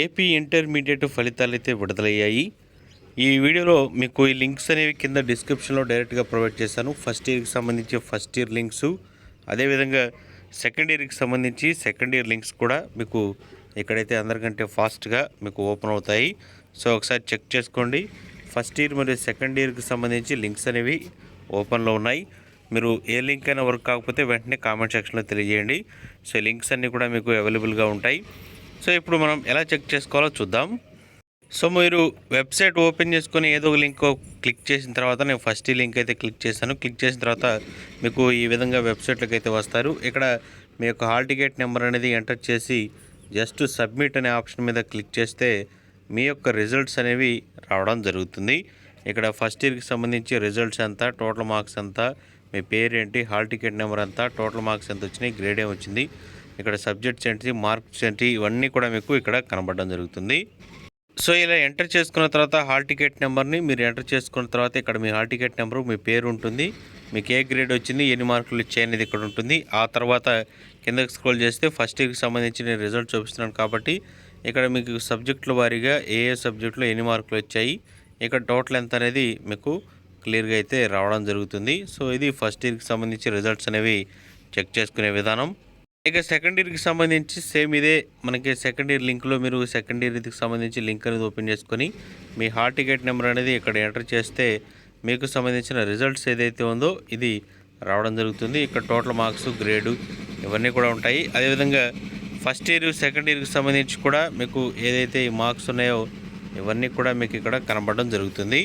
AP intermediate ఫలితాలు అయితే విడుదలయ్యాయి. ఈ వీడియోలో మీకు ఈ లింక్స్ అనేవి కింద డిస్క్రిప్షన్లో డైరెక్ట్గా ప్రొవైడ్ చేశాను. ఫస్ట్ ఇయర్కి సంబంధించి ఫస్ట్ ఇయర్ లింక్స్. అదేవిధంగా సెకండ్ ఇయర్కి సంబంధించి సెకండ్ ఇయర్ లింక్స్ కూడా మీకు ఇక్కడైతే అందరికంటే ఫాస్ట్గా మీకు ఓపెన్ అవుతాయి. సో ఒకసారి చెక్ చేసుకోండి. ఫస్ట్ ఇయర్ మరియు సెకండ్ ఇయర్కి సంబంధించి లింక్స్ అనేవి ఓపెన్లో ఉన్నాయి. మీరు ఏ లింక్ అయినా వర్క్ కాకపోతే వెంటనే కామెంట్ సెక్షన్లో తెలియజేయండి. సో లింక్స్ అన్నీ కూడా మీకు అవైలబుల్గా ఉంటాయి. సో ఇప్పుడు మనం ఎలా చెక్ చేసుకోవాలో చూద్దాం. సో మీరు వెబ్సైట్ ఓపెన్ చేసుకొని ఏదో ఒక లింక్ క్లిక్ చేసిన తర్వాత నేను ఫస్ట్ ఈ లింక్ అయితే క్లిక్ చేశాను. క్లిక్ చేసిన తర్వాత మీకు ఈ విధంగా వెబ్సైట్లోకి అయితే వస్తారు. ఇక్కడ మీ యొక్క హాల్ టికెట్ నెంబర్ అనేది ఎంటర్ చేసి జస్ట్ సబ్మిట్ అనే ఆప్షన్ మీద క్లిక్ చేస్తే మీ యొక్క రిజల్ట్స్ అనేవి రావడం జరుగుతుంది. ఇక్కడ ఫస్ట్ ఇయర్కి సంబంధించి రిజల్ట్స్ ఎంత టోటల్ మార్క్స్ ఎంత మీ పేరేంటి హాల్ టికెట్ నెంబర్ ఎంత టోటల్ మార్క్స్ ఎంత వచ్చినాయి గ్రేడ్ ఏం వచ్చింది. ఇక్కడ సబ్జెక్ట్స్ ఏంటి మార్క్స్ ఏంటి ఇవన్నీ కూడా మీకు ఇక్కడ కనబడడం జరుగుతుంది. సో ఇలా ఎంటర్ చేసుకున్న తర్వాత హాల్ టికెట్ నెంబర్ని మీరు ఎంటర్ చేసుకున్న తర్వాత ఇక్కడ మీ హాల్ టికెట్ నెంబరు మీ పేరు ఉంటుంది. మీకు ఏ గ్రేడ్ వచ్చింది ఎన్ని మార్కులు ఇచ్చాయి అనేది ఇక్కడ ఉంటుంది. ఆ తర్వాత కిందకి స్క్రోల్ చేస్తే ఫస్ట్ ఇయర్కి సంబంధించి నేను రిజల్ట్ చూపిస్తున్నాను కాబట్టి ఇక్కడ మీకు సబ్జెక్టుల వారీగా ఏ ఏ సబ్జెక్టులో ఎన్ని మార్కులు వచ్చాయి ఇక్కడ టోటల్ ఎంత అనేది మీకు క్లియర్గా అయితే రావడం జరుగుతుంది. సో ఇది ఫస్ట్ ఇయర్కి సంబంధించి రిజల్ట్స్ అనేవి చెక్ చేసుకునే విధానం. ఇక సెకండ్ ఇయర్కి సంబంధించి సేమ్ ఇదే మనకి సెకండ్ ఇయర్ లింక్లో మీరు సెకండ్ ఇయర్కి సంబంధించి లింక్ అనేది ఓపెన్ చేసుకొని మీ హాల్ టికెట్ నెంబర్ అనేది ఇక్కడ ఎంటర్ చేస్తే మీకు సంబంధించిన రిజల్ట్స్ ఏదైతే ఉందో ఇది రావడం జరుగుతుంది. ఇక్కడ టోటల్ మార్క్స్ గ్రేడు ఇవన్నీ కూడా ఉంటాయి. అదేవిధంగా ఫస్ట్ ఇయర్ సెకండ్ ఇయర్కి సంబంధించి కూడా మీకు ఏదైతే ఈ మార్క్స్ ఉన్నాయో ఇవన్నీ కూడా మీకు ఇక్కడ కనబడడం జరుగుతుంది.